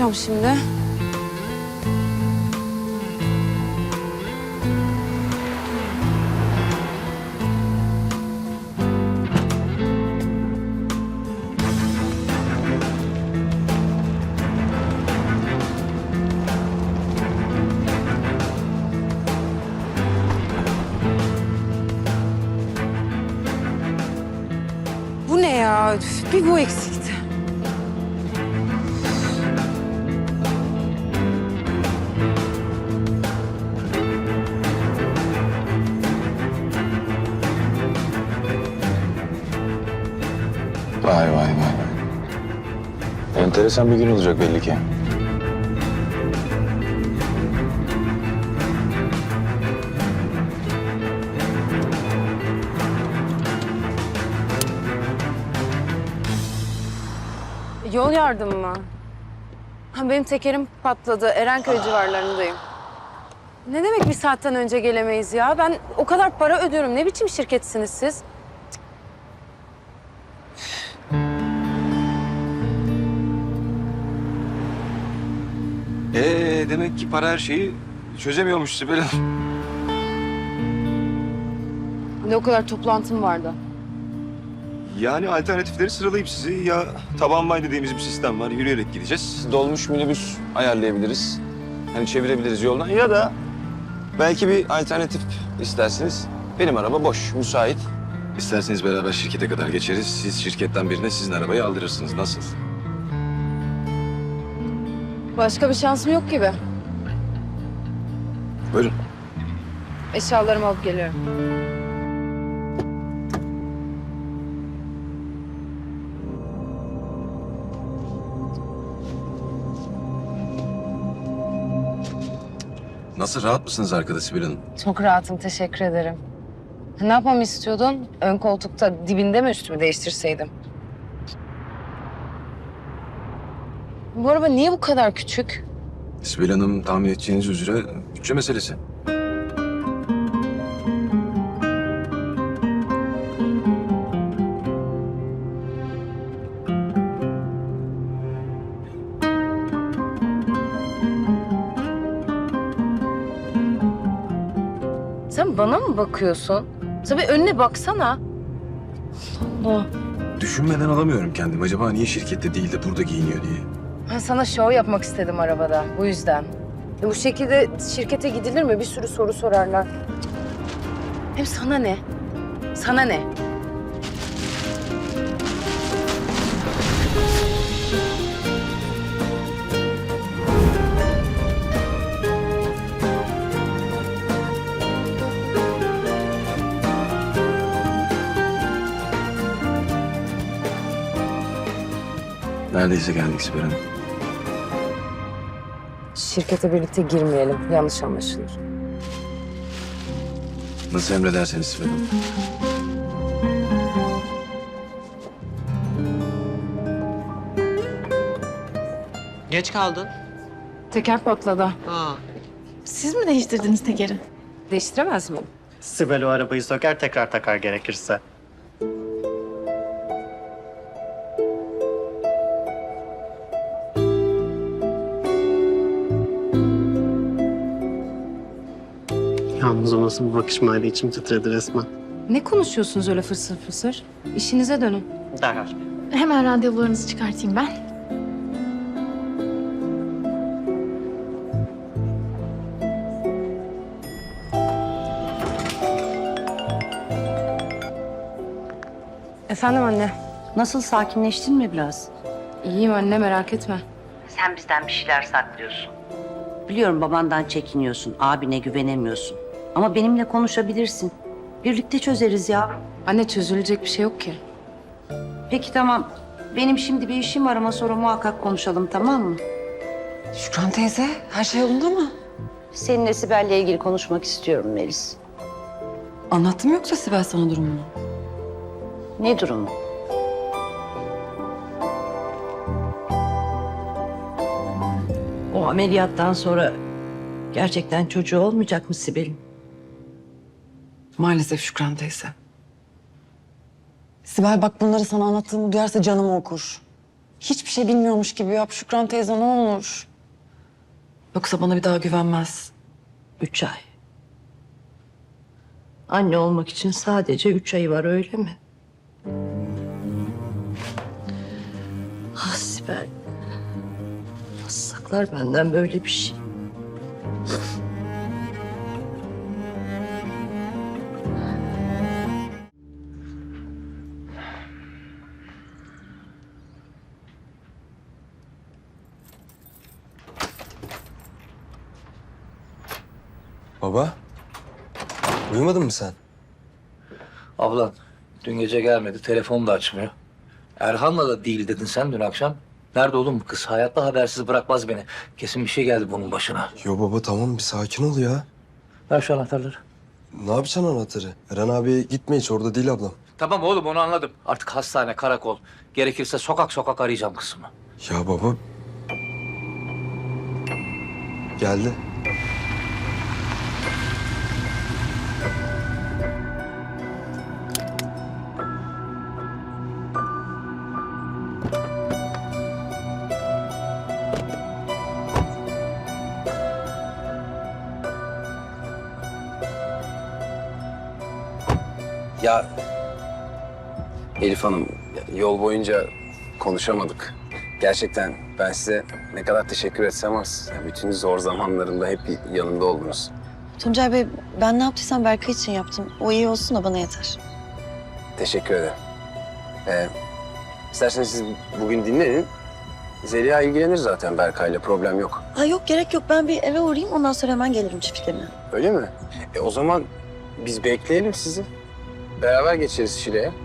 yapacağım şimdi? Bu ne ya? Bir bu eksikti. Enteresan bir gün olacak belli ki. Yol yardımı mı? Benim tekerim patladı. Erenköy civarlarındayım. Ne demek bir saatten önce gelemeyiz ya? Ben o kadar para ödüyorum. Ne biçim şirketsiniz siz? Ee demek ki para her şeyi çözemiyormuş Sibel Hanım. Ne o kadar toplantım vardı. Yani alternatifleri sıralayıp sizi ya taban vay dediğimiz bir sistem var. Yürüyerek gideceğiz. Dolmuş minibüs ayarlayabiliriz. Hani çevirebiliriz yoldan ya da belki bir alternatif isterseniz. Benim araba boş, müsait. İsterseniz beraber şirkete kadar geçeriz. Siz şirketten birine sizin arabayı aldırırsınız. Nasıl? Başka bir şansım yok gibi. Buyurun. Eşyalarımı alıp geliyorum. Nasıl rahat mısınız arkada Sibel Hanım? Çok rahatım. Teşekkür ederim. Ne yapmamı istiyordun? Ön koltukta dibinde mi üstümü değiştirseydim? Bu araba niye bu kadar küçük? Sibel Hanım tahmin edeceğiniz üzere bütçe meselesi. Sen bana mı bakıyorsun? Tabii önüne baksana. Allah. Düşünmeden alamıyorum kendim. Acaba niye şirkette değil de burada giyiniyor diye. Ben sana şov yapmak istedim arabada. Bu yüzden. E, Bu şekilde şirkete gidilir mi? Bir sürü soru sorarlar. Hem sana ne? Sana ne? Neredeyse geldik Sibel Hanım. Şirkete birlikte girmeyelim. Yanlış anlaşılır. Nasıl emrederseniz Sibel Hanım. Geç kaldın. Teker patladı. Aa. Siz mi değiştirdiniz tekeri? Değiştiremez miyim? Sibel o arabayı söker tekrar takar gerekirse. Yalnız o nasıl bir bakışmayla içim titredi resmen. Ne konuşuyorsunuz öyle fısır fısır? İşinize dönün. Derhal. Hemen randevularınızı çıkartayım ben. Efendim anne. Nasıl sakinleştin mi biraz? İyiyim anne merak etme. Sen bizden bir şeyler saklıyorsun. Biliyorum babandan çekiniyorsun, abine güvenemiyorsun. Ama benimle konuşabilirsin. Birlikte çözeriz yavrum. Anne çözülecek bir şey yok ki. Peki tamam. Benim şimdi bir işim var ama sonra muhakkak konuşalım tamam mı? Şükran teyze, her şey yolunda mı? Seninle Sibel'le ilgili konuşmak istiyorum Melis. Anlattım yoksa Sibel sana durumunu? Ne durumu? O ameliyattan sonra gerçekten çocuğu olmayacak mı Sibel'in? Maalesef Şükran teyze. Sibel bak bunları sana anlattığımı duyarsa canımı okur. Hiçbir şey bilmiyormuş gibi yap Şükran teyze ne olur. Yoksa bana bir daha güvenmez. Üç ay. Anne olmak için sadece üç ay var öyle mi? Ah Sibel. Nasıl saklar benden böyle bir şey? Baba, uyumadın mı sen? Ablan dün gece gelmedi. Telefonu da açmıyor. Erhan'la da değil dedin sen dün akşam. Nerede oğlum bu kız? Hayatta habersiz bırakmaz beni. Kesin bir şey geldi bunun başına. Yo baba tamam bir sakin ol ya. Ver şu anahtarları. Ne yapacaksın anahtarı? Eren abi gitme hiç orada değil ablam. Tamam oğlum onu anladım. Artık hastane, karakol. Gerekirse sokak sokak arayacağım kızımı. Ya baba. Geldi. Elif Hanım yol boyunca konuşamadık. Gerçekten ben size ne kadar teşekkür etsem az. Yani bütün zor zamanlarımda hep yanımda oldunuz. Tuncay Bey ben ne yaptıysam Berkay için yaptım. O iyi olsun da bana yeter. Teşekkür ederim. Ee, isterseniz siz bugün dinlenin. Zeliha ilgilenir zaten Berkay'la problem yok. Ha yok gerek yok ben bir eve uğrayayım ondan sonra hemen gelirim çiftliğine. Öyle mi? E, o zaman biz bekleyelim sizi. Beraber geçeriz Şile'ye.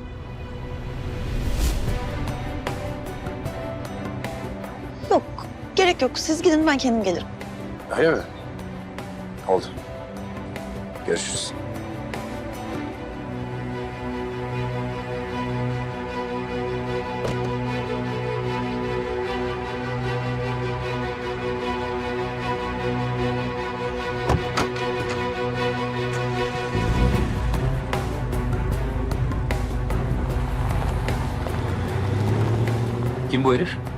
Gerek yok siz gidin ben kendim gelirim. Öyle mi? Oldu. Görüşürüz. Kim bu herif?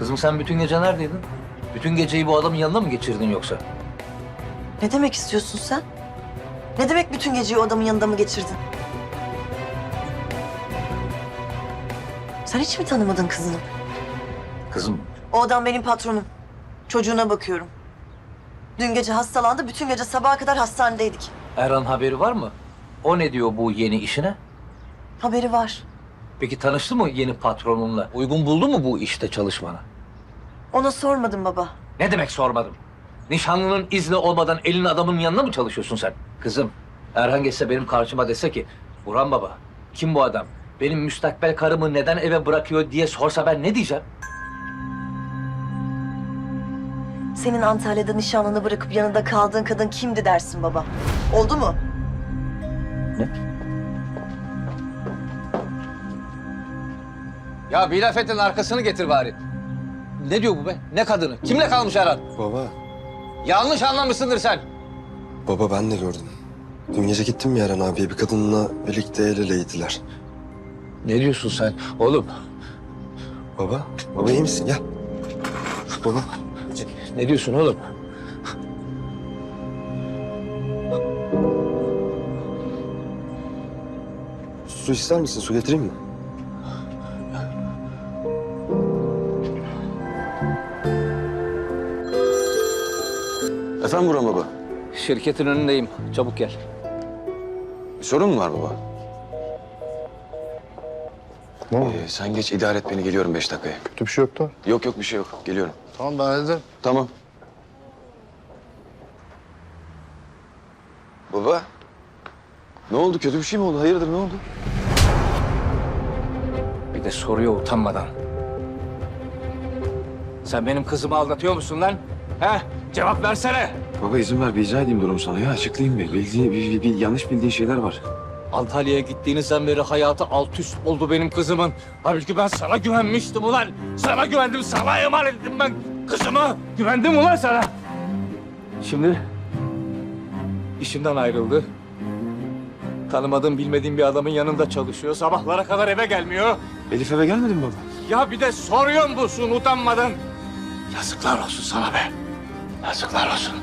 Kızım sen bütün gece neredeydin? Bütün geceyi bu adamın yanında mı geçirdin yoksa? Ne demek istiyorsun sen? Ne demek bütün geceyi o adamın yanında mı geçirdin? Sen hiç mi tanımadın kızını? Kızım O adam benim patronum. Çocuğuna bakıyorum. Dün gece hastalandı, bütün gece sabaha kadar hastanedeydik. Erhan haberi var mı? O ne diyor bu yeni işine? Haberi var. Peki tanıştı mı yeni patronunla? Uygun buldu mu bu işte çalışmanı? Ona sormadım baba. Ne demek sormadım? Nişanlının izni olmadan elin adamın yanına mı çalışıyorsun sen? Kızım, Erhan geçse benim karşıma dese ki... Burhan baba, kim bu adam? Benim müstakbel karımı neden eve bırakıyor diye sorsa ben ne diyeceğim? Senin Antalya'da nişanlını bırakıp yanında kaldığın kadın kimdi dersin baba? Oldu mu? Ya bir laf etin arkasını getir bari. Ne diyor bu be? Ne kadını? Kimle kalmış Erhan? Baba, Yanlış anlamışsındır sen. baba ben de gördüm. Dün gece gittim ya Eren abiye bir kadınla birlikte el eleydiler. Ne diyorsun sen? Oğlum, Baba, baba iyi misin? Gel. Baba. ne diyorsun oğlum? Su ister misin? Su getireyim mi? Şirketin önündeyim. Çabuk gel. Bir sorun mu var baba? Ne oldu? sen geç idare et beni geliyorum beş dakikaya. Kötü bir şey yok da. Yok yok bir şey yok. Geliyorum. Tamam ben hallederim. Tamam. Baba. Ne oldu? Kötü bir şey mi oldu? Hayırdır ne oldu? Bir de soruyor utanmadan. Sen benim kızımı aldatıyor musun lan? He? Cevap versene. Baba izin ver bir izah edeyim durum sana ya. Açıklayayım bir. Bildiğin, bir, bir- bir yanlış bildiğin şeyler var. Antalya'ya gittiğinizden beri hayatı alt üst oldu benim kızımın. Halbuki ben sana güvenmiştim ulan. Sana güvendim, sana emanet ettim ben kızımı. Güvendim ulan sana. Şimdi işimden ayrıldı. Tanımadığım, bilmediğim bir adamın yanında çalışıyor. Sabahlara kadar eve gelmiyor. Elif eve gelmedi mi baba? Ya bir de soruyor musun utanmadan? Yazıklar olsun sana be. Yazıklar olsun.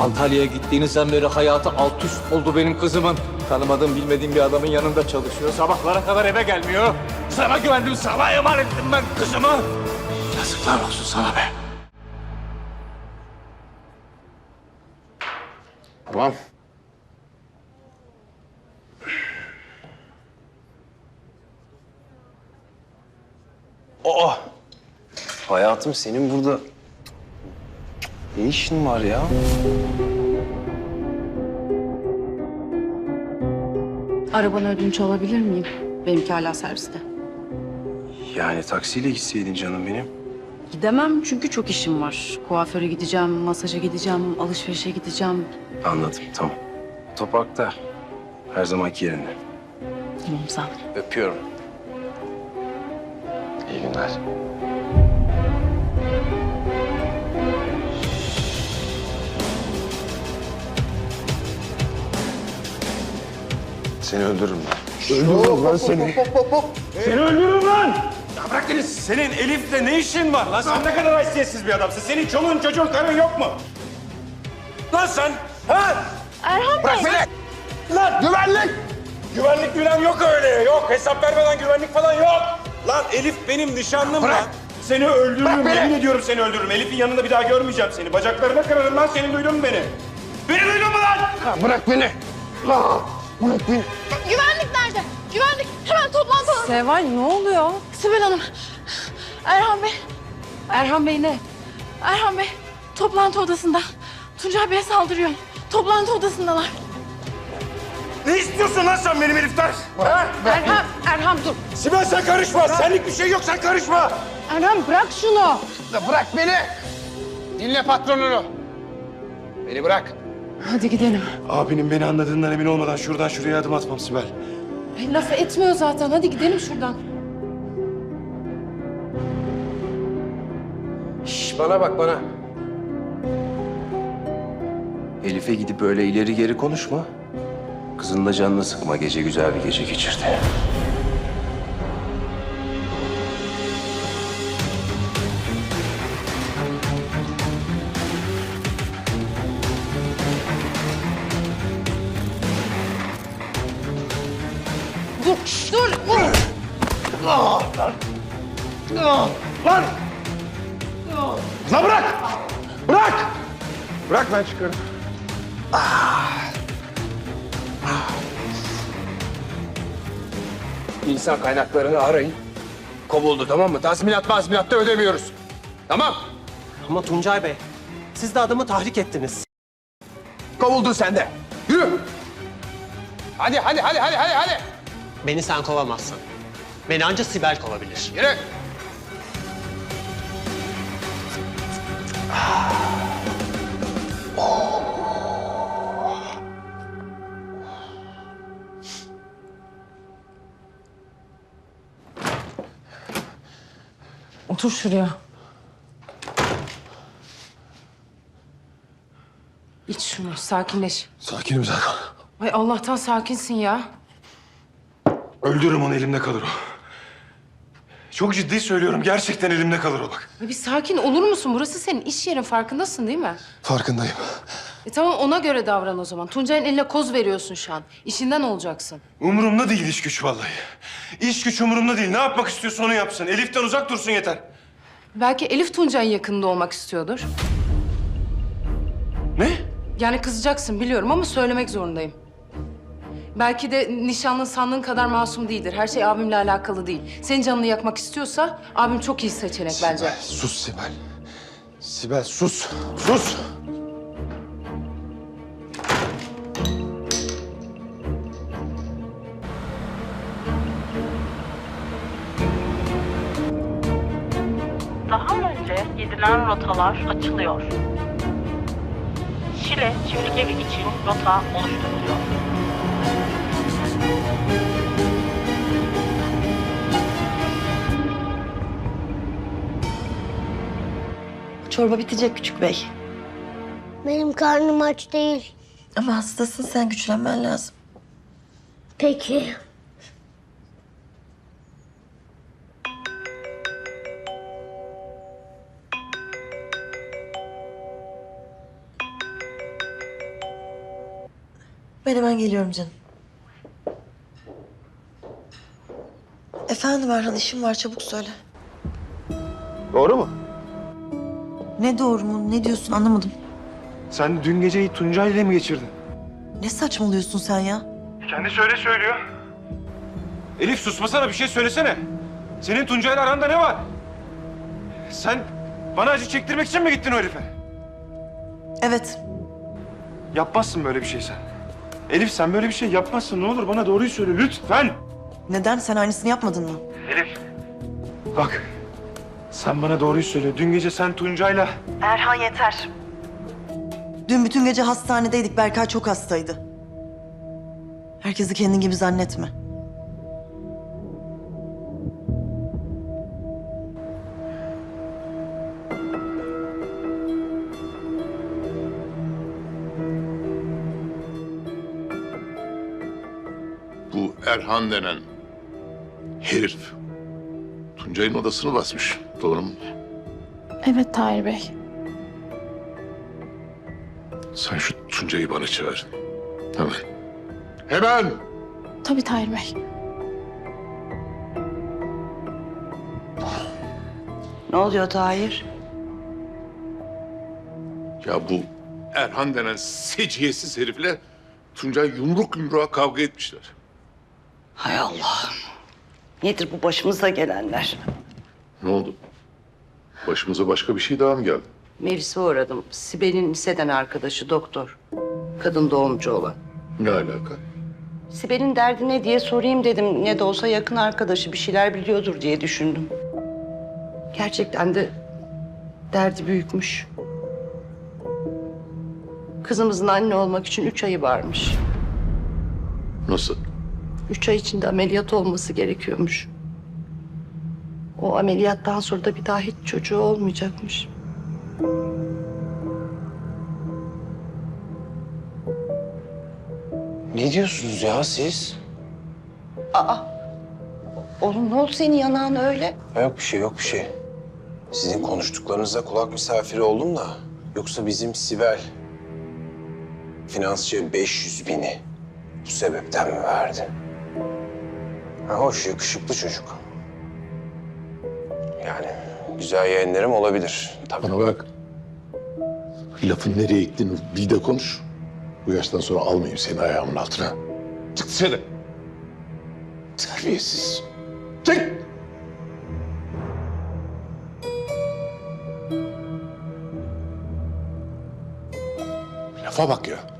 Antalya'ya gittiğinizden beri hayatı alt üst oldu benim kızımın. Tanımadığım bilmediğim bir adamın yanında çalışıyor. Sabahlara kadar eve gelmiyor. Sana güvendim, sana emanet ettim ben kızımı. Yazıklar olsun sana be. Tamam. Aa! Hayatım senin burada ne işin var ya? Arabanı ödünç alabilir miyim? Benimki hala serviste. Yani taksiyle gitseydin canım benim. Gidemem çünkü çok işim var. Kuaföre gideceğim, masaja gideceğim, alışverişe gideceğim. Anladım tamam. Toprakta her zamanki yerinde. Tamam sağ ol. Öpüyorum. İyi günler. Seni öldürürüm ben. Öldürürüm ben seni. Seni öldürürüm lan! Ya bırak beni. Senin Elif'le ne işin var lan? Sen ne kadar haysiyetsiz bir adamsın. Senin çoluğun çocuğun karın yok mu? Lan sen! Ha? Erhan Bırak beni! Lan güvenlik! Güvenlik güven yok öyle. Yok hesap vermeden güvenlik falan yok. Lan Elif benim nişanlım lan. Seni öldürürüm. Yemin ediyorum seni öldürürüm. Elif'in yanında bir daha görmeyeceğim seni. Bacaklarına kırarım lan. Seni duydun mu beni? Beni duydun mu lan? Güvenlik nerede? Güvenlik hemen toplantı alalım. Seval ne oluyor? Sibel Hanım. Erhan Bey. Erhan Bey ne? Erhan Bey toplantı odasında. Tuncay Bey'e saldırıyor. Toplantı odasındalar. Ne istiyorsun lan sen benim Elif'ten? Ha? Erhan, Erhan dur. Sibel sen karışma. Senlik bir şey yok sen karışma. Erhan bırak şunu. Bırak beni. Dinle patronunu. Beni bırak. Hadi gidelim. Abinin beni anladığından emin olmadan şuradan şuraya adım atmam Sibel. Ay, lafı etmiyor zaten. Hadi gidelim şuradan. Şş, bana bak bana. Elif'e gidip öyle ileri geri konuşma. Kızın da canını sıkma. Gece güzel bir gece geçirdi. Dur, dur. dur. Lan! Lan bırak! Bırak! Bırak ben çıkarım. İnsan kaynaklarını arayın. Kovuldu tamam mı? Tazminat mazminat da ödemiyoruz. Tamam. Ama Tuncay Bey, siz de adamı tahrik ettiniz. Kovuldun sen de. Yürü. Hadi hadi hadi hadi hadi hadi. Beni sen kovamazsın. Beni anca Sibel kovabilir. Yürü. Otur şuraya. İç şunu, sakinleş. Sakinim zaten. Ay Allah'tan sakinsin ya. Öldürürüm onu elimde kalır o. Çok ciddi söylüyorum. Gerçekten elimde kalır o bak. Bir sakin olur musun? Burası senin iş yerin, farkındasın değil mi? Farkındayım. E tamam ona göre davran o zaman. Tuncay'ın eline koz veriyorsun şu an. İşinden olacaksın. Umurumda değil iş güç vallahi. İş güç umurumda değil. Ne yapmak istiyorsa onu yapsın. Elif'ten uzak dursun yeter. Belki Elif Tuncay'ın yakınında olmak istiyordur. Ne? Yani kızacaksın biliyorum ama söylemek zorundayım. Belki de nişanlın sandığın kadar masum değildir. Her şey abimle alakalı değil. Senin canını yakmak istiyorsa abim çok iyi seçenek bence. Sus Sibel. Sibel sus. Sus. Daha önce gidilen rotalar açılıyor. Şile çiftlik evi için rota oluşturuluyor. Çorba bitecek küçük bey. Benim karnım aç değil. Ama hastasın sen güçlenmen lazım. Peki. Ben hemen geliyorum canım. Efendim Erhan işim var çabuk söyle. Doğru mu? Ne doğru mu ne diyorsun anlamadım. Sen dün geceyi Tuncay ile mi geçirdin? Ne saçmalıyorsun sen ya? Kendi söyle söylüyor. Elif susmasana bir şey söylesene. Senin Tuncay'la aranda ne var? Sen bana acı çektirmek için mi gittin o herife? Evet Yapmazsın böyle bir şey sen. Elif sen böyle bir şey yapmazsın. Ne olur bana doğruyu söyle lütfen. Neden sen aynısını yapmadın mı? Bak sen bana doğruyu söyle. Dün gece sen Tuncay'la... Erhan yeter. Dün bütün gece hastanedeydik Berkay çok hastaydı. Herkesi kendin gibi zannetme. Bu Erhan denen herif Tuncay'ın odasını basmış. Doğru mu? Evet Tahir Bey. Sen şu Tuncay'ı bana çağır. Hemen. Hemen! Tabii Tahir Bey. Ne oluyor Tahir? Ya bu Erhan denen seciyesiz herifle Tuncay yumruk yumruğa kavga etmişler. Hay Allah'ım. Nedir bu başımıza gelenler? Ne oldu? Başımıza başka bir şey daha mı geldi? Melis'e uğradım. Sibel'in liseden arkadaşı doktor. Kadın doğumcu olan. Ne alaka? Sibel'in derdi ne diye sorayım dedim. Ne de olsa yakın arkadaşı bir şeyler biliyordur diye düşündüm. Gerçekten de derdi büyükmüş. Kızımızın anne olmak için üç ayı varmış. Nasıl? Üç ay içinde ameliyat olması gerekiyormuş. O ameliyattan sonra da bir daha hiç çocuğu olmayacakmış. Ne diyorsunuz ya siz? Aa, oğlum ne oldu senin yanağın öyle? Yok bir şey yok bir şey. Sizin konuştuklarınıza kulak misafiri oldum da. Yoksa bizim Sibel finansçıya 500 bini bu sebepten mi verdi? Ha, hoş yakışıklı çocuk. Yani güzel yeğenlerim olabilir. Tabii. Bana bak. Lafın nereye gittiğini bil de konuş. Bu yaştan sonra almayayım seni ayağımın altına. Çık dışarı. Terbiyesiz. Çık! Lafa bak ya.